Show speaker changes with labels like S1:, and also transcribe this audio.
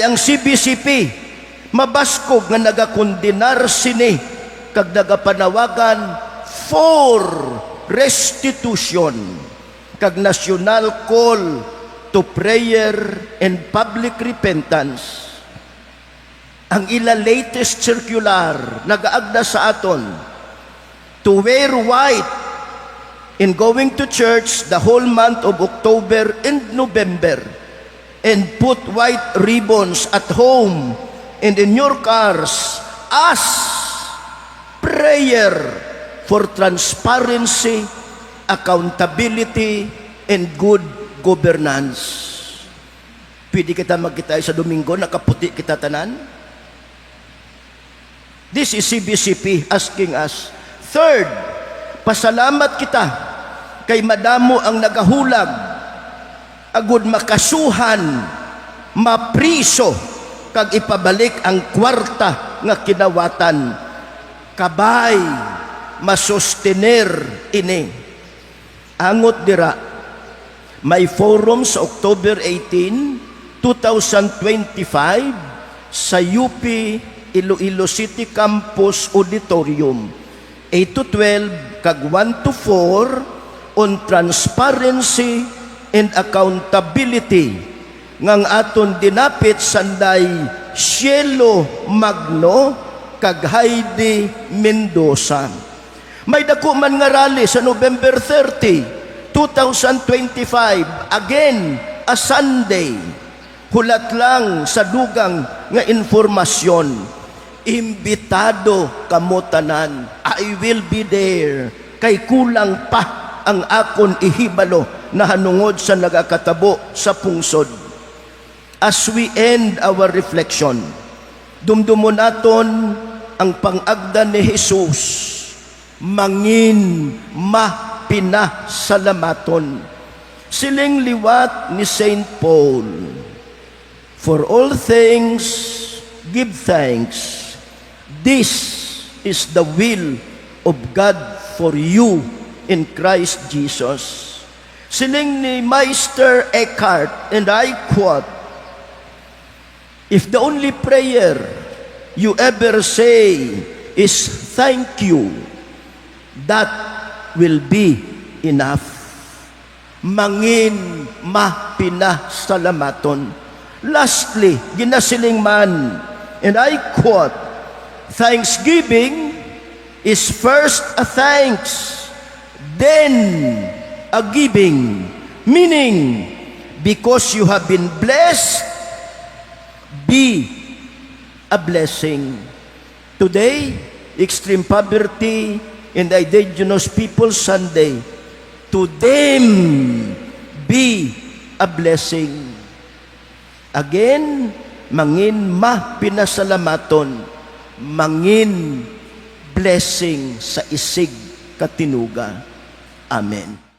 S1: Ang CBCP, mabaskog nga nagakondinar sini kag nagapanawagan for restitution kag national call to prayer and public repentance. Ang ila latest circular nagaagda sa aton to wear white in going to church the whole month of October and November and put white ribbons at home and in your cars as prayer for transparency, accountability, and good governance. Pwede kita magkita sa Domingo, nakaputi kita tanan? This is CBCP asking us. Third, pasalamat kita kay madamo ang nagahulag agud makasuhan mapriso kag ipabalik ang kwarta nga kinawatan. Kabay masustener ini. Angot dira may forum sa October 18 2025 sa UP Iloilo City Campus Auditorium. 8 to 12 kag 1 to 4 on transparency and accountability ngang aton dinapit sanday Cielo Magno kag Heidi Mendoza. May dako man nga rally sa November 30, 2025, again a Sunday. Hulat lang sa dugang nga informasyon. Imbitado kamo tanan. I will be there. Kay kulang pa ang akon ihibalo na hanungod sa nagakatabo sa pungsod. As we end our reflection, dumdumon naton ang pangagda ni Jesus, mangin mapinasalamaton. Siling liwat ni Saint Paul, For all things, give thanks. This is the will of God for you in Christ Jesus. Siling ni Meister Eckhart, and I quote, If the only prayer you ever say is thank you, that will be enough. Mangin mapinasalamaton. Lastly, ginasiling man, and I quote, Thanksgiving is first a thanks, then a giving. Meaning, because you have been blessed, be a blessing. Today, extreme poverty and indigenous people Sunday, to them be a blessing. Again, mangin ma pinasalamaton, mangin blessing sa isig katinuga. Amen.